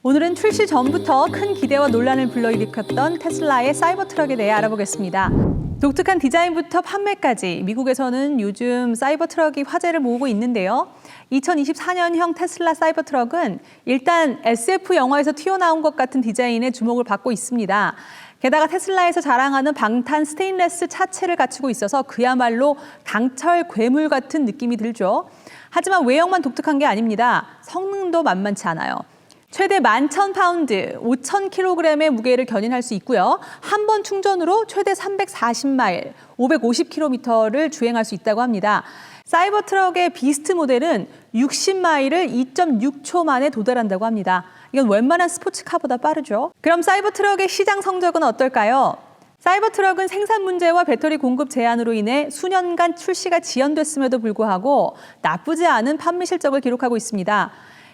오늘은 출시 전부터 큰 기대와 논란을 불러일으켰던 테슬라의 사이버 트럭에 대해 알아보겠습니다. 독특한 디자인부터 판매까지 미국에서는 요즘 사이버 트럭이 화제를 모으고 있는데요. 2024년형 테슬라 사이버 트럭은 일단 SF 영화에서 튀어나온 것 같은 디자인에 주목을 받고 있습니다. 게다가 테슬라에서 자랑하는 방탄 스테인레스 차체를 갖추고 있어서 그야말로 강철 괴물 같은 느낌이 들죠. 하지만 외형만 독특한 게 아닙니다. 성능도 만만치 않아요. 최대 11,000파운드, 5,000kg의 무게를 견인할 수 있고요. 한 번 충전으로 최대 340마일, 550km를 주행할 수 있다고 합니다. 사이버 트럭의 비스트 모델은 60마일을 2.6초 만에 도달한다고 합니다. 이건 웬만한 스포츠카보다 빠르죠. 그럼 사이버 트럭의 시장 성적은 어떨까요? 사이버 트럭은 생산 문제와 배터리 공급 제한으로 인해 수년간 출시가 지연됐음에도 불구하고 나쁘지 않은 판매 실적을 기록하고 있습니다.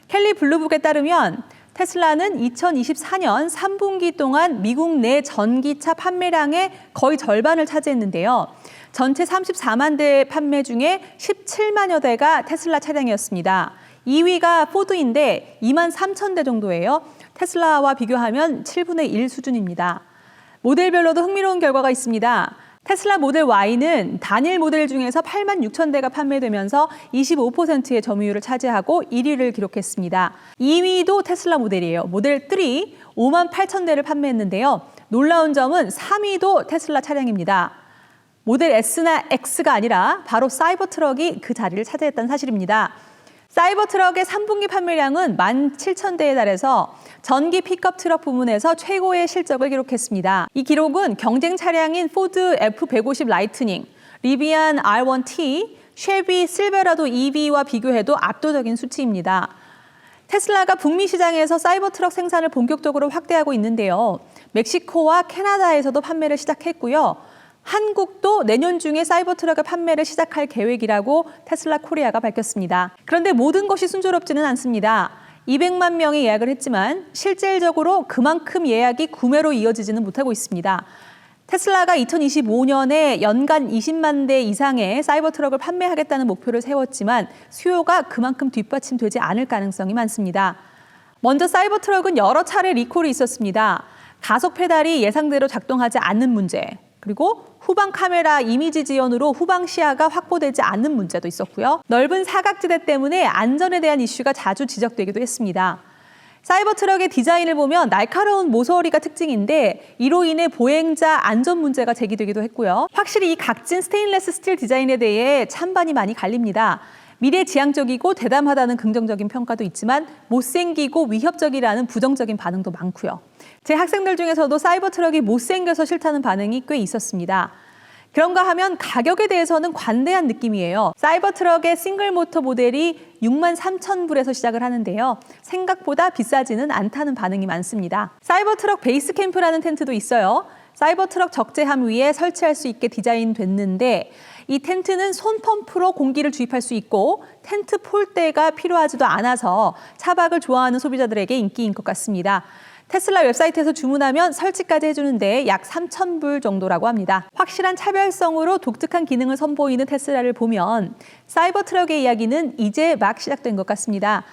켈리 블루북에 따르면 테슬라는 2024년 3분기 동안 미국 내 전기차 판매량의 거의 절반을 차지했는데요. 전체 34만 대 판매 중에 17만여 대가 테슬라 차량이었습니다. 2위가 포드인데 2만 3천 대 정도예요. 테슬라와 비교하면 7분의 1 수준입니다. 모델별로도 흥미로운 결과가 있습니다. 테슬라 모델 Y는 단일 모델 중에서 8만 6천 대가 판매되면서 25%의 점유율을 차지하고 1위를 기록했습니다. 2위도 테슬라 모델이에요. 모델 3 5만 8천 대를 판매했는데요. 놀라운 점은 3위도 테슬라 차량입니다. 모델 S나 X가 아니라 바로 사이버 트럭이 그 자리를 차지했다는 사실입니다. 사이버 트럭의 3분기 판매량은 17,000대에 달해서 전기 픽업 트럭 부문에서 최고의 실적을 기록했습니다. 이 기록은 경쟁 차량인 포드 F150 라이트닝, 리비안 R1T, 쉐비 실베라도 EV와 비교해도 압도적인 수치입니다. 테슬라가 북미 시장에서 사이버 트럭 생산을 본격적으로 확대하고 있는데요. 멕시코와 캐나다에서도 판매를 시작했고요. 한국도 내년 중에 사이버 트럭의 판매를 시작할 계획이라고 테슬라 코리아가 밝혔습니다. 그런데 모든 것이 순조롭지는 않습니다. 200만 명이 예약을 했지만 실질적으로 그만큼 예약이 구매로 이어지지는 못하고 있습니다. 테슬라가 2025년에 연간 20만 대 이상의 사이버 트럭을 판매하겠다는 목표를 세웠지만 수요가 그만큼 뒷받침되지 않을 가능성이 많습니다. 먼저 사이버 트럭은 여러 차례 리콜이 있었습니다. 가속 페달이 예상대로 작동하지 않는 문제, 그리고 후방 카메라 이미지 지연으로 후방 시야가 확보되지 않는 문제도 있었고요. 넓은 사각지대 때문에 안전에 대한 이슈가 자주 지적되기도 했습니다. 사이버 트럭의 디자인을 보면 날카로운 모서리가 특징인데 이로 인해 보행자 안전 문제가 제기되기도 했고요. 확실히 이 각진 스테인레스 스틸 디자인에 대해 찬반이 많이 갈립니다. 미래지향적이고 대담하다는 긍정적인 평가도 있지만 못생기고 위협적이라는 부정적인 반응도 많고요. 제 학생들 중에서도 사이버 트럭이 못생겨서 싫다는 반응이 꽤 있었습니다. 그런가 하면 가격에 대해서는 관대한 느낌이에요. 사이버 트럭의 싱글 모터 모델이 6만 3천 불에서 시작을 하는데요. 생각보다 비싸지는 않다는 반응이 많습니다. 사이버 트럭 베이스 캠프라는 텐트도 있어요. 사이버 트럭 적재함 위에 설치할 수 있게 디자인됐는데 이 텐트는 손 펌프로 공기를 주입할 수 있고 텐트 폴대가 필요하지도 않아서 차박을 좋아하는 소비자들에게 인기인 것 같습니다. 테슬라 웹사이트에서 주문하면 설치까지 해주는데 약 3,000불 정도라고 합니다. 확실한 차별성으로 독특한 기능을 선보이는 테슬라를 보면 사이버 트럭의 이야기는 이제 막 시작된 것 같습니다.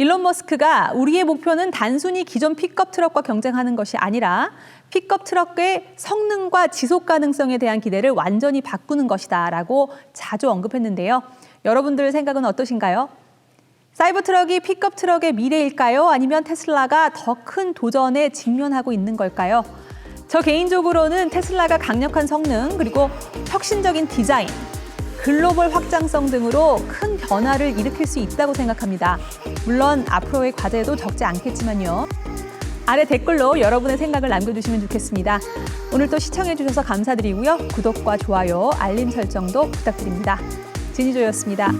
일론 머스크가 우리의 목표는 단순히 기존 픽업 트럭과 경쟁하는 것이 아니라 픽업 트럭의 성능과 지속 가능성에 대한 기대를 완전히 바꾸는 것이다라고 자주 언급했는데요. 여러분들 생각은 어떠신가요? 사이버 트럭이 픽업 트럭의 미래일까요? 아니면 테슬라가 더 큰 도전에 직면하고 있는 걸까요? 저 개인적으로는 테슬라가 강력한 성능 그리고 혁신적인 디자인, 글로벌 확장성 등으로 큰 변화를 일으킬 수 있다고 생각합니다. 물론 앞으로의 과제도 적지 않겠지만요. 아래 댓글로 여러분의 생각을 남겨주시면 좋겠습니다. 오늘도 시청해주셔서 감사드리고요. 구독과 좋아요, 알림 설정도 부탁드립니다. 진희조였습니다.